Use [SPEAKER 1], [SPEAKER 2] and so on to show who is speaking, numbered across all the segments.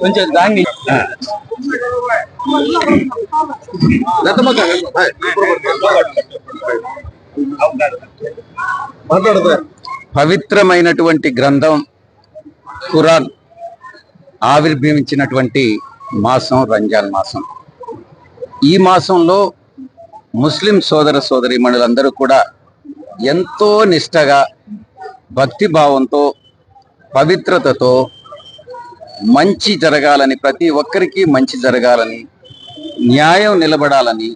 [SPEAKER 1] కొంచెం దాంగి పవిత్రమైనటువంటి గ్రంథం ఖురాన్ ఆవిర్భవించినటువంటి మాసం రంజాన్ మాసం. ఈ మాసంలో ముస్లిం సోదర సోదరీమణులందరూ కూడా ఎంతో నిష్టగా భక్తి భావంతో పవిత్రతతో మంచి జరగాలని ప్రతి ఒక్కరికి మంచి జరగాలని న్యాయం నిలబడాలని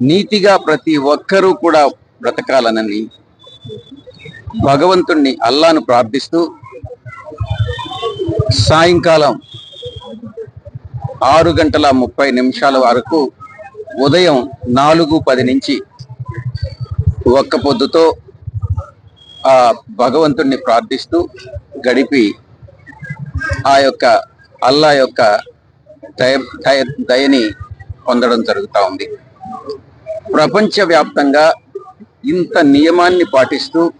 [SPEAKER 1] నీతిగా ప్రతి ఒక్కరూ కూడా బ్రతకాలనని భగవంతుణ్ణి అల్లాను ప్రార్థిస్తూ సాయంకాలం ఆరు గంటల ముప్పై నిమిషాల వరకు ఉదయం నాలుగు పది నుంచి ఒక్క పొద్దుతో ఆ భగవంతుణ్ణి ప్రార్థిస్తూ గడిపి ఆ యొక్క అల్లా యొక్క దయ దయ- దయని పొందడం జరుగుతూ ఉంది. ప్రపంచవ్యాప్తంగా ఇంత నియమాన్ని పాటిస్తూ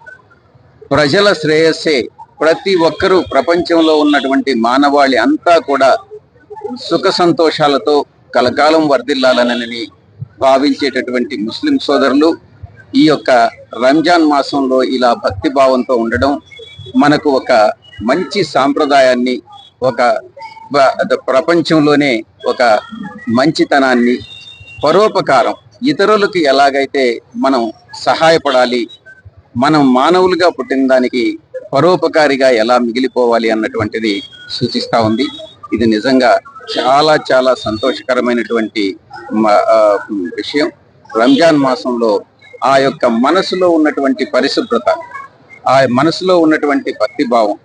[SPEAKER 1] ప్రజల శ్రేయస్సే ప్రతి ఒక్కరూ ప్రపంచంలో ఉన్నటువంటి మానవాళి అంతా కూడా సుఖ సంతోషాలతో కలకాలం వర్ధిల్లాలనని భావించేటటువంటి ముస్లిం సోదరులు ఈ యొక్క రంజాన్ మాసంలో ఇలా భక్తి భావంతో ఉండడం మనకు ఒక మంచి సాంప్రదాయాన్ని ఒక ప్రపంచంలోనే ఒక మంచితనాన్ని పరోపకారం ఇతరులకు ఎలాగైతే మనం సహాయపడాలి మనం మానవులుగా పుట్టిన దానికి పరోపకారిగా ఎలా మిగిలిపోవాలి అన్నటువంటిది సూచిస్తూ ఉంది. ఇది నిజంగా చాలా చాలా సంతోషకరమైనటువంటి విషయం. రంజాన్ మాసంలో ఆ యొక్క మనసులో ఉన్నటువంటి పరిశుభ్రత ఆ మనసులో ఉన్నటువంటి భక్తిభావం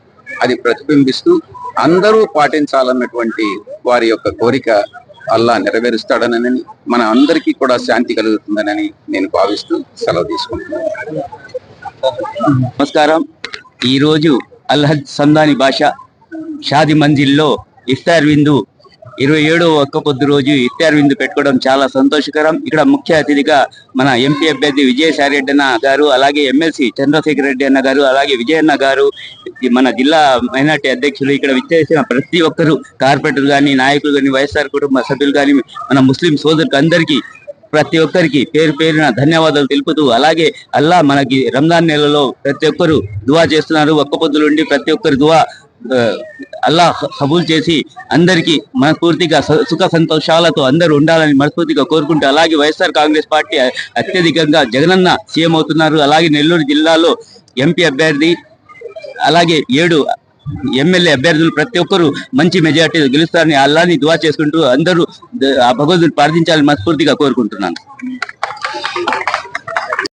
[SPEAKER 1] అది ప్రతిబింబిస్తూ అందరూ పాటించాలన్నటువంటి వారి యొక్క కోరిక అల్లా నెరవేరుస్తాడనని మన అందరికీ కూడా శాంతి కలుగుతుందనని నేను భావిస్తూ సెలవు తీసుకుంటున్నాను.
[SPEAKER 2] నమస్కారం. ఈరోజు అల్హద్ సందాని భాష షాది మంజిల్లో ఇఫ్తార్ విందు. ఇరవై ఏడో ఒక్క పొద్దు రోజు ఇఫ్తార్ విందు పెట్టుకోవడం చాలా సంతోషకరం. ఇక్కడ ముఖ్య అతిథిగా మన ఎంపీ అభ్యర్థి విజయసాయి రెడ్డి అన్న గారు అలాగే ఎమ్మెల్సీ చంద్రశేఖర్ రెడ్డి అన్న గారు అలాగే విజయన్న గారు మన జిల్లా మైనార్టీ అధ్యక్షులు ఇక్కడ విచ్చేసిన ప్రతి ఒక్కరు కార్పొరేటర్ గాని నాయకులు గాని వైఎస్ఆర్ కుటుంబ సభ్యులు కానీ మన ముస్లిం సోదరులకు అందరికీ ప్రతి ఒక్కరికి పేరు పేరున ధన్యవాదాలు తెలుపుతూ అలాగే అల్లా మనకి రంజాన్ నెలలో ప్రతి ఒక్కరు దువా చేస్తున్నారు. ఒక్క పొద్దులుండి ప్రతి ఒక్కరు దువా అల్లాహ్ అల్లా కబూల్ చేసి అందరికీ మనస్ఫూర్తిగా సుఖ సంతోషాలతో అందరూ ఉండాలని మనస్ఫూర్తిగా కోరుకుంటూ అలాగే వైఎస్ఆర్ కాంగ్రెస్ పార్టీ అత్యధికంగా జగనన్న సీఎం అవుతున్నారు. అలాగే నెల్లూరు జిల్లాలో ఎంపీ అభ్యర్థి అలాగే ఏడు ఎమ్మెల్యే అభ్యర్థులు ప్రతి ఒక్కరు మంచి మెజార్టీ గెలుస్తారని అల్లాని దువా చేసుకుంటూ అందరూ ఆ భగవంతుని ప్రార్థించాలని మనస్ఫూర్తిగా కోరుకుంటున్నాను.